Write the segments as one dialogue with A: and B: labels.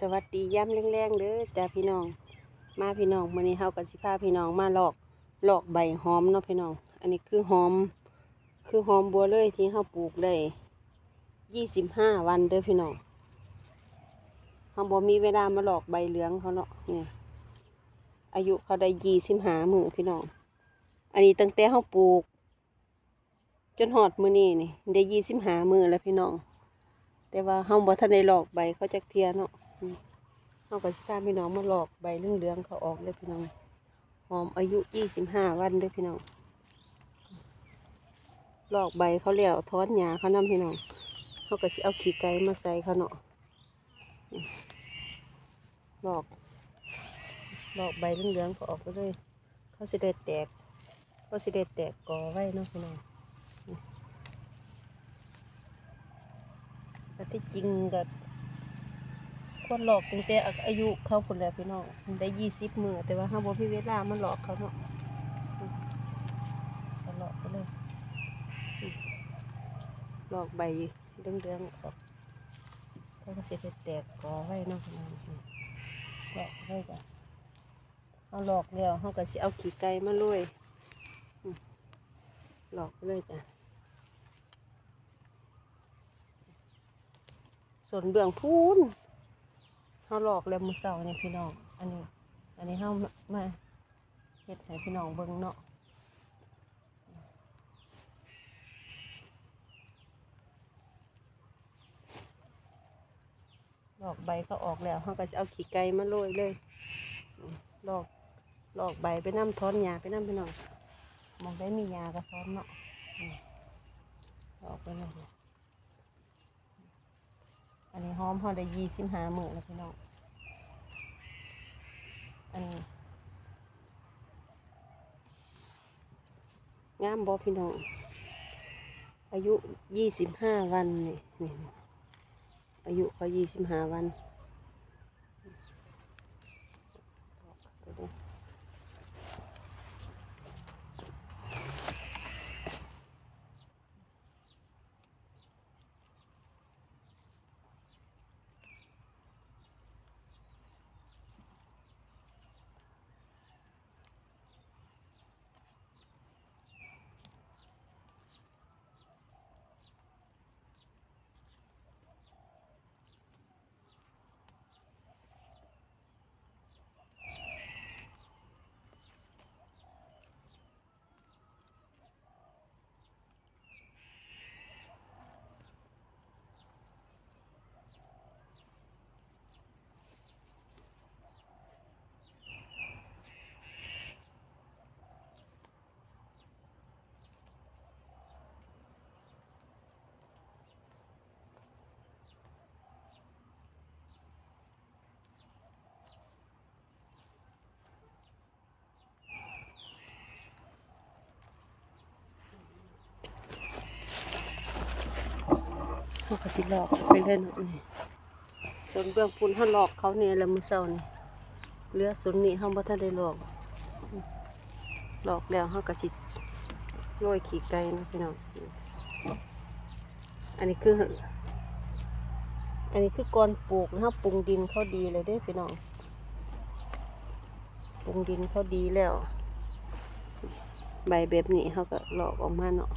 A: สวัสดีย้ำแรงๆเด้อจ้าพี่น้อง มาพี่น้องมื้อนี้เฮากับสิพาพี่น้องมาลอกลอกใบหอมเนาะพี่น้อง อันนี้คือหอม คือหอมบัวเลยที่เฮาปลูกได้ยี่สิบห้าวันเด้อพี่น้องเฮาบ่มีเวลามาลอกใบเหลืองเขาเนาะนี่อายุเขาได้ยี่สิบห้ามื้อพี่น้อง อันนี้ตั้งแต่เฮาปลูก จนหอดมื้อนี้นี่ได้ยี่สิบห้ามื้อแล้วพี่น้อง แต่ว่าเฮาบ่ทันได้หลอกใบเขาจักเทียเนาะ เฮาก็สิพาพี่น้องมาหลอกใบเหลืองๆเขาออกเด้อพี่น้อง หอมอายุยี่สิบห้าวันเด้อพี่น้อง หลอกใบเขาแล้วท้อนหญ้าเขานำพี่น้องเขาก็สิเอาขี้ไก่มาใส่เขาเนาะหลอกหลอกใบเหลืองๆเขาออกไปเลย เขาสิได้แตก เขาสิได้แตกกอไว้เนาะพี่น้องแต่ที่จริงก็ คนหลอกตั้งแต่อายุเขาคนแล้วพี่น้องได้ยี่สิบมือแต่ว่าห้าบ่พี่เวลามันหลอกเขาเนาะหลอกไปเลยหลอกใบเรื่องๆออกเขาก็สิไปแตกกอไว้เนาะพี่น้องหลอกไว้จ้ะเขาหลอกแล้วเขาก็สิเอาขี้ไก่มาลุยหลอกไปเลยจ้ะส่วนเบื้องพูน เขาหลอกแล้วมือเสาเนี่ยพี่น้อง อันนี้ อันนี้เขามามาเฮ็ดให้พี่น้องเบิ่งเนาะหลอกใบก็ออกแล้วเขาก็จะเอาขี้ไก่มาโรยเลยหลอกหลอกใบไปน้ำท้อนหญ้าไปน้ำพี่น้องมองได้มีหญ้าก็ท้อนเนาะอืมหลอกไปเลยอันนี้หอมหอได้ยี่สิบห้าหมื่นแล้วพี่น้อง อันนี้งามบอพี่น้อง อายุยี่สิบห้าวันนี่นี่อายุเขายี่สิบห้าวัน เขาก็สิหลอกไปเลยเนาะนี่ส่วนเบื้องพูนเขาหลอกเขาเนี่ยแหละมือเศร้านี่เหลือส่วนนี้เขาบ่ทันได้หลอก หลอกแล้วเขาก็สิโรยขี้ไก่นะพี่น้องอันนี้คือ อันนี้คือก่อนปลูกนะครับปรุงดินเขาดีเลยด้อพี่น้องปรุงดินเขาดีแล้ว ใบแบบนี้เขาก็หลอกออกมาเนาะ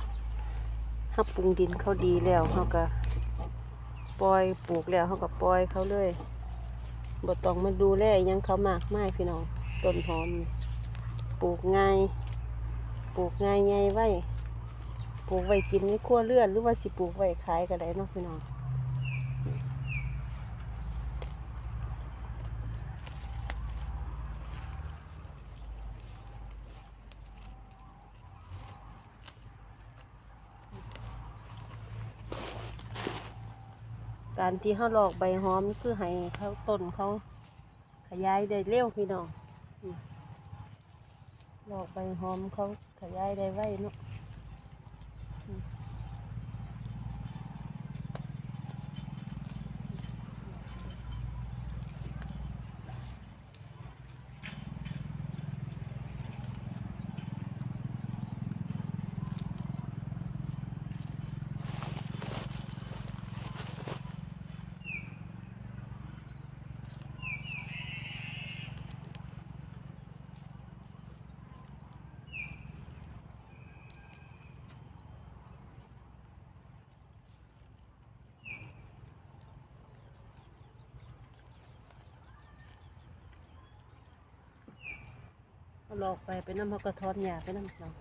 A: ถ้าปรุงดินเขาดีแล้วเขาก็ ปล่อยปลูกแล้วเขาก็ปล่อยเขาเลยบ่ต้องมาดูแลยังเขามากไม้พี่น้องต้นหอม ปลูกง่ายปลูกง่ายไงไว้ปลูกไว้กินในครัวเรือนหรือว่าสิปลูกไว้ขายก็ได้เนาะพี่น้อง การที่เขาหลอกใบหอมนี่คือให้เขาต้นเขาขยายได้เร็วพี่น้องหลอกใบหอมเขาขยายได้ไวเนาะ หลอกไปไปน้ำเขาก็ทอนหยาไปน้ำเนาะ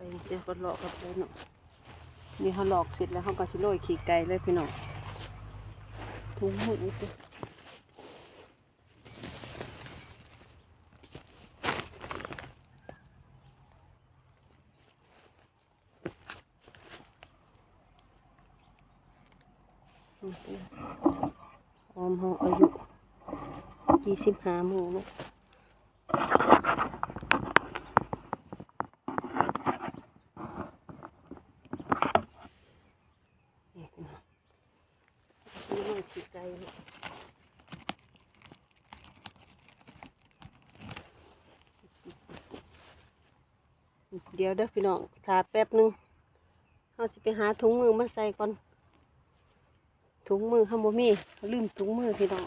A: น้องไปเจ้าก็หลอกกับเลยเนาะนี่เขาหลอกเสร็จแล้วเขาก็ชิโรยขี่ไก่เลยพี่น้องถุงมือสิออมเขาอายุยี่สิบห้าหมูเนาะ นี่พี่น้องนี่มันขี้ไก่เนาะ เดี๋ยวเด้อพี่น้องถาแป๊บหนึงเราจะไปหาถุงมือมาใส่ก่อนถุงมือข้ามบ่มีลืมถุงมือพี่น้อง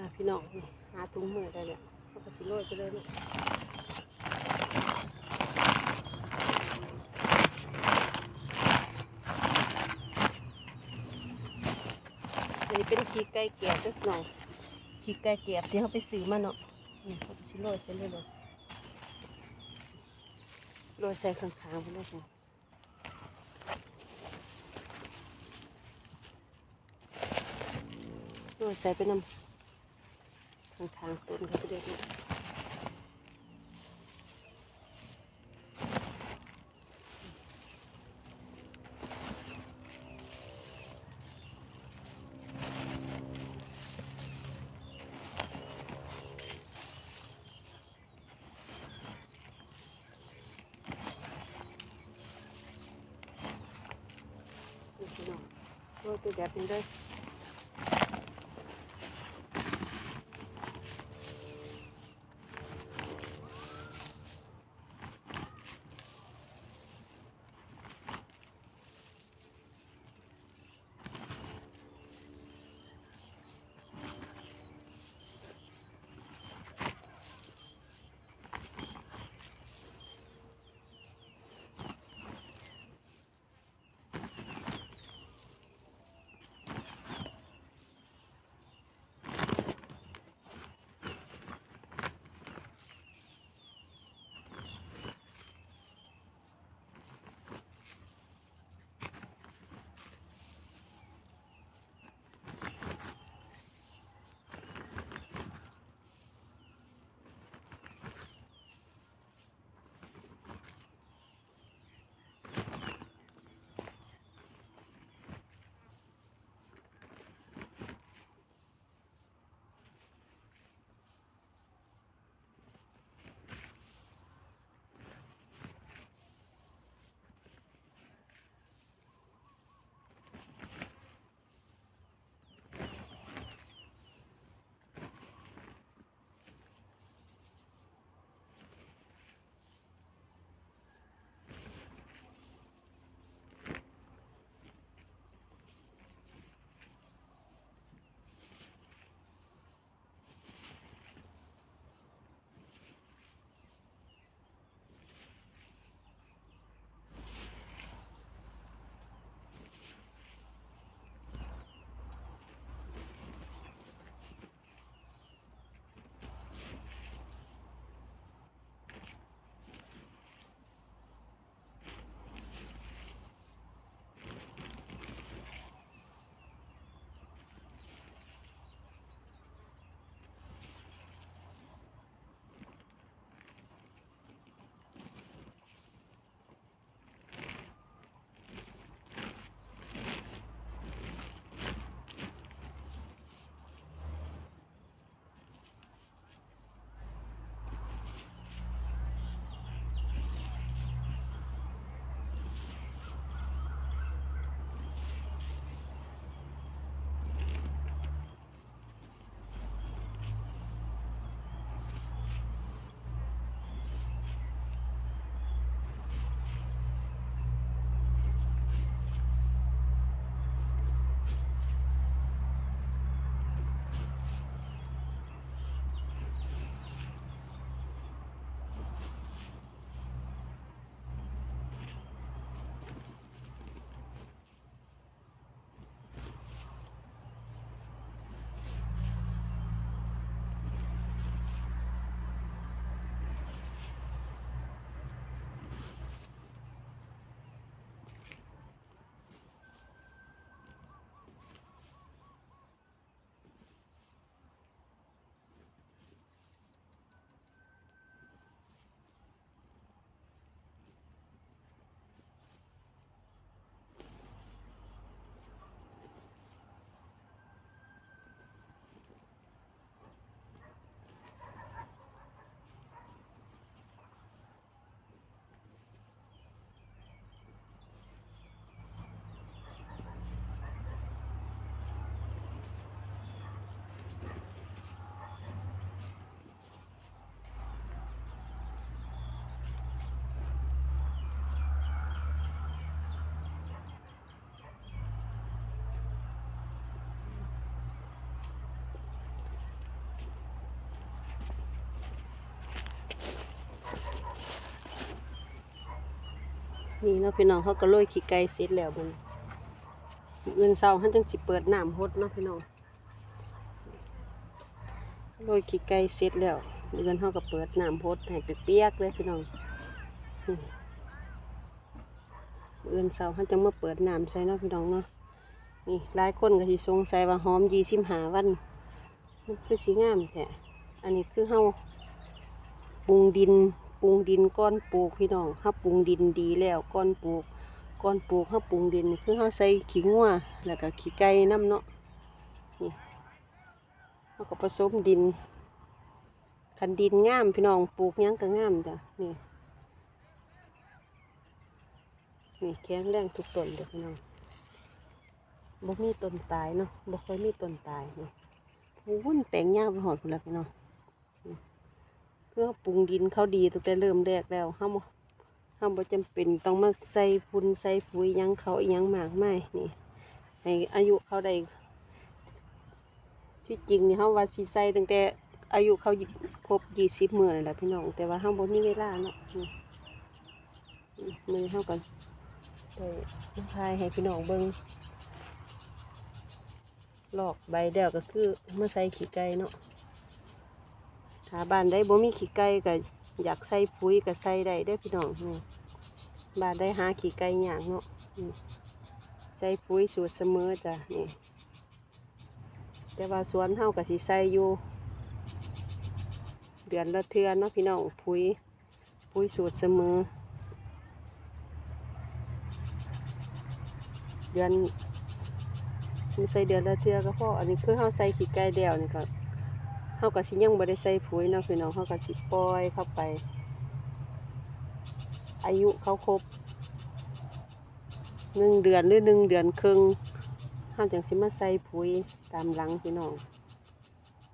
A: อะ พี่น้องหาถุงมือได้แล้วเขาก็สิโรยไปเลยเนาะอันนี้เป็นขี้ไก่แกบเด้วยน้องขี้ไก่แกบที่เขาไปซื้อมาเนาะนี่เขาก็สิโรยใส่เลยเลยโรยใส่ข้างๆไปเลยค่ะโรยใส่ไปน้ำ ข้างต้นเขาไปเด็ดเนี่ยนี่พี่น้องโรยไปแบบนี้เลย นี่เนาะพี่น้องเขาก็โรยขี้ไก่เสร็จแล้วมันมื้ออื่นเช้าเขาจังสิเปิดน้ำฮดเนาะพี่น้องโรยขี้ไก่เสร็จแล้วมื้ออื่นเขาก็เปิดน้ำฮดให้เปียกเลยพี่น้องนี่มื้ออื่นเช้าเขาจังมาเปิดน้ำใส่เนาะพี่น้องเนาะนี่หลายคนก็สิสงสัยว่าหอมยี่สิบห้าวันมันคือสีงามแท้อันนี้คือเฮาปรุงดิน ปรุงดินก้อนปลูกพี่น้องเฮาปรุงดินดีแล้วก้อนปลูกก้อนปลูกเฮาปรุงดินคือเฮาใส่ขี้งัวแล้วก็ขี้ไก่น้ำเนาะนี่เฮาก็ผสมดินคันดินงามพี่น้องปลูกยังก็งามจ้ะนี่นี่แข็งแรงทุกต้นเด้อพี่น้องบ่มีต้นตายเนาะบ่ค่อยมีต้นตายนี่วุ่นแปลงยาวไปหอดพุ่นแล้วพี่น้อง เพื่อปรุงดินเขาดีตั้งแต่เริ่มแรกแล้วห้ามห้ามบ่จำเป็นต้องมาใส่ฝุ่นใส่ปุ๋ยยังเขาอิหยังมากมายนี่ให้อายุเขาได้ที่จริงนี่เขาว่าสิใส่ตั้งแต่อายุเขาครบยี่สิบมื้อนั่นแหละพี่น้อง แต่ว่าห้ามบ่มีเวลาเนาะมือเขากันได้ทายให้พี่น้องเบิ่งลอกใบเดียวก็คือเมื่อใส่ขี้ไก่เนาะ ถ้าบ้านได้บ่มีขี้ไก่ก็อยากใส่ปุ๋ยก็ใส่ได้เด้พี่น้องนี่บ้านได้หาขี้ไก่ยากเนาะใส่ปุ๋ยสูตรเสมอจ้ะนี่แต่ว่าสวนเฮาก็สิใส่อยู่ เดือนละเทื่อเนาะพี่น้องปุ๋ยปุ๋ยสูตรเสมอ เดือนใส่เดือนละเทือก็พออันนี้คือเฮาใส่ขี้ไก่แล้วนี่ก็ เขาก็สิยังบ่ได้ใส่ปุ๋ยเนาะพี่น้องเขาก็สิปล่อยเข้าไป อายุเขาครบหนึ่งเดือนหรือหนึ่งเดือนครึ่งเขาจังสิมาใส่ปุ๋ยตามหลังพี่น้อง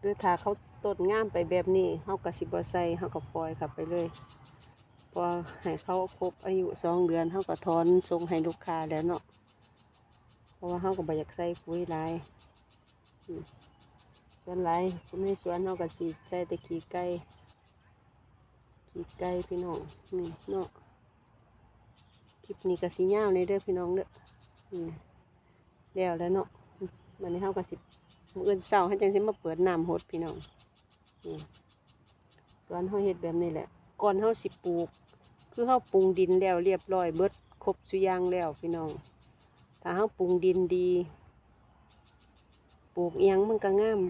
A: หรือถ้าเขาต้นงามไปแบบนี้เขาก็สิบ่ใส่เขาก็ปล่อยเข้าไปเลยพอให้เขาครบอายุสองเดือนเขาก็ถอนส่งให้ลูกค้าแล้วเนาะเพราะว่าเขาก็บ่อยากใส่ปุ๋ยหลายอืม ส่วนไรในสวนเราก็สีใช้แต่ขี้ไก่ขี้ไก่พี่น้องนี่เนาะคลิปนี้ก็สียาวในเด้อพี่น้องเด้ออืมแล้วแล้วเนาะวันนี้เฮาก็สิมื้ออื่นเช้าให้จังสิมาเปิดน้ำหดพี่น้องอืมสวนเฮาเฮ็ดแบบนี้แหละ ก่อนเฮาสิปลูก คือเฮาปรุงดินแล้วเรียบร้อยเบิดครบสุอยางแล้วพี่น้อง ถ้าเฮาปรุงดินดี ปลูกเอียงมันก็งาม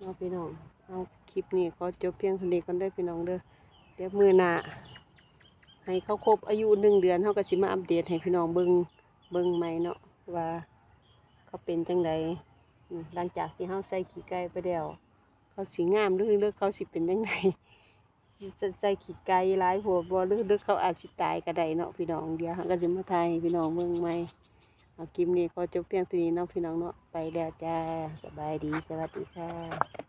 A: เอาพี่น้อง เอาคลิปนี้ขอจบเพียงเท่านี้ก่อนได้พี่น้องเด้อ เดี๋ยวมือหน้าให้เขาครบอายุหนึ่งเดือนเขาก็สิมาอัปเดตให้พี่น้องเบิงเบิ้งใหม่เนาะว่าเขาเป็นจังไดหลังจากที่เขาใส่ขี้ไก่ไปแล้วเขาสีงามหรือหรือเขาสิเป็นจังไดใส่ขี้ไก่หลายหัวบ่หรือหรือเขาอาจสิตายก็ได้เนาะพี่น้องเดี๋ยวเขาก็จะมาทายพี่น้องเบิงใหม่ คลิปนี้ขอจบเพียงเท่านี้น้องพี่น้องเนาะไปแล้วจ้าสบายดีสวัสดีค่ะ